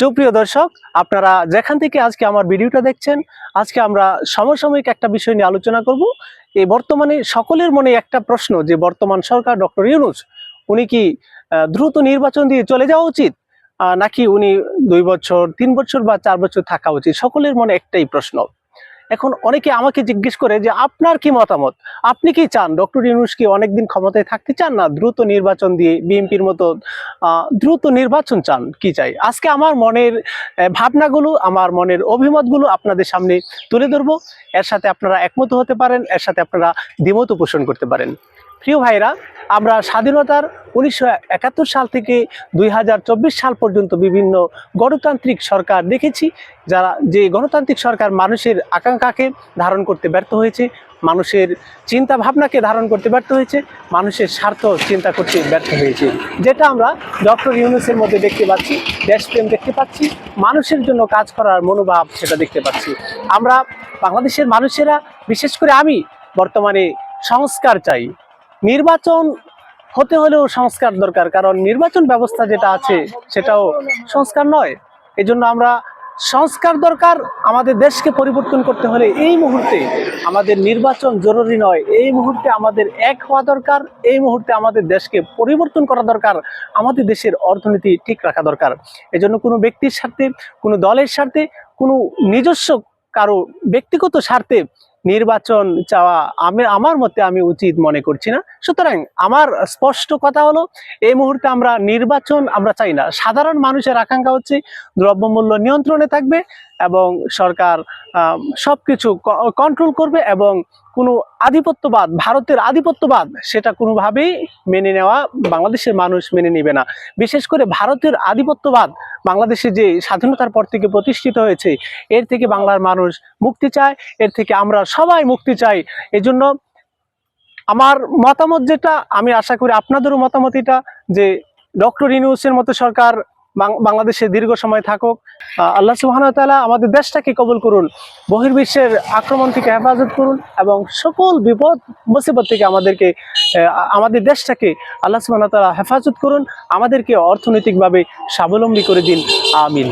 সুপ্রিয় দর্শক, আপনারা যেখান থেকে আজকে আমার ভিডিওটা দেখছেন, আজকে আমরা সমসাময়িক একটা বিষয় নিয়ে আলোচনা করব। এই বর্তমানে সকলের মনে একটা প্রশ্ন যে, বর্তমান সরকার ডক্টর ইউনুস, উনি কি দ্রুত নির্বাচন দিয়ে চলে যাওয়া উচিত? নাকি উনি দুই বছর, তিন বছর বা চার বছর থাকা উচিত? সকলের মনে একটাই প্রশ্ন। এখন অনেকে আমাকে জিজ্ঞেস করে যে আপনার কি মতামত? আপনি কি চান? ডক্টর ইউনুস কি অনেকদিন ক্ষমতায় থাকতে চান না দ্রুত নির্বাচন দিয়ে বিএনপির মতো দ্রুত নির্বাচন চান? কি চাই? আজকে আমার মনের ভাবনাগুলো, আমার মনের অভিমতগুলো আপনাদের সামনে তুলে ধরবো। এর সাথে আপনারা একমত হতে পারেন, এর সাথে আপনারা দ্বিমত পোষণ করতে পারেন। প্রিয় ভাইরা, আমরা স্বাধীনতার উনিশশো একাত্তর সাল থেকে দুই হাজার চব্বিশ সাল পর্যন্ত বিভিন্ন গণতান্ত্রিক সরকার দেখেছি, যারা যে গণতান্ত্রিক সরকার মানুষের আকাঙ্ক্ষাকে ধারণ করতে ব্যর্থ হয়েছে, মানুষের চিন্তা ভাবনাকে ধারণ করতে ব্যর্থ হয়েছে, মানুষের স্বার্থ চিন্তা করতে ব্যর্থ হয়েছে। যেটা আমরা ডক্টর ইউনুসের মধ্যে দেখতে পাচ্ছি, দেশপ্রেম দেখতে পাচ্ছি, মানুষের জন্য কাজ করার মনোভাব সেটা দেখতে পাচ্ছি। আমরা বাংলাদেশের মানুষেরা, বিশেষ করে আমি, বর্তমানে সংস্কার চাই। নির্বাচন হতে হলেও সংস্কার দরকার, কারণ নির্বাচন ব্যবস্থা যেটা আছে সেটাও সংস্কার নয়। এজন্য আমরা সংস্কার দরকার আমাদের দেশকে পরিবর্তন করতে হলে এই মুহূর্তে আমাদের নির্বাচন জরুরি নয়। এই মুহূর্তে আমাদের এক হওয়া দরকার, এই মুহূর্তে আমাদের দেশকে পরিবর্তন করা দরকার, আমাদের দেশের অর্থনীতি ঠিক রাখা দরকার। এজন্য কোনো ব্যক্তির স্বার্থে, কোনো দলের স্বার্থে, কোনো নিজস্ব কারও ব্যক্তিগত স্বার্থে নির্বাচন চাওয়া আমি, আমার মতে আমি উচিত মনে করছি না। সুতরাং আমার স্পষ্ট কথা হলো, এই মুহূর্তে আমরা নির্বাচন আমরা চাই না। সাধারণ মানুষের আকাঙ্ক্ষা হচ্ছে দ্রব্যমূল্য নিয়ন্ত্রণে থাকবে এবং সরকার সব কিছু কন্ট্রোল করবে এবং কোনো আধিপত্যবাদ, ভারতের আধিপত্যবাদ সেটা কোনোভাবেই মেনে নেওয়া বাংলাদেশের মানুষ মেনে নেবে না। বিশেষ করে ভারতের আধিপত্যবাদ বাংলাদেশে যে স্বাধীনতার পর থেকে প্রতিষ্ঠিত হয়েছে, এর থেকে বাংলার মানুষ মুক্তি চায়, এর থেকে আমরা সবাই মুক্তি চাই। এজন্য আমার মতামত যেটা, আমি আশা করি আপনাদেরও মতামত এটা যে ডক্টর ইউনুসের মতো সরকার বাংলাদেশে দীর্ঘ সময় থাকুক। আল্লাহ সুহানতালা আমাদের দেশটাকে কবল করুন, বহির্বিশ্বের আক্রমণ থেকে হেফাজত করুন এবং সকল বিপদ, মুসিবত থেকে আমাদেরকে আমাদের দেশটাকে আল্লাহ সুহানতালা হেফাজত করুন। আমাদেরকে অর্থনৈতিকভাবে স্বাবলম্বী করে দিন। আমিন।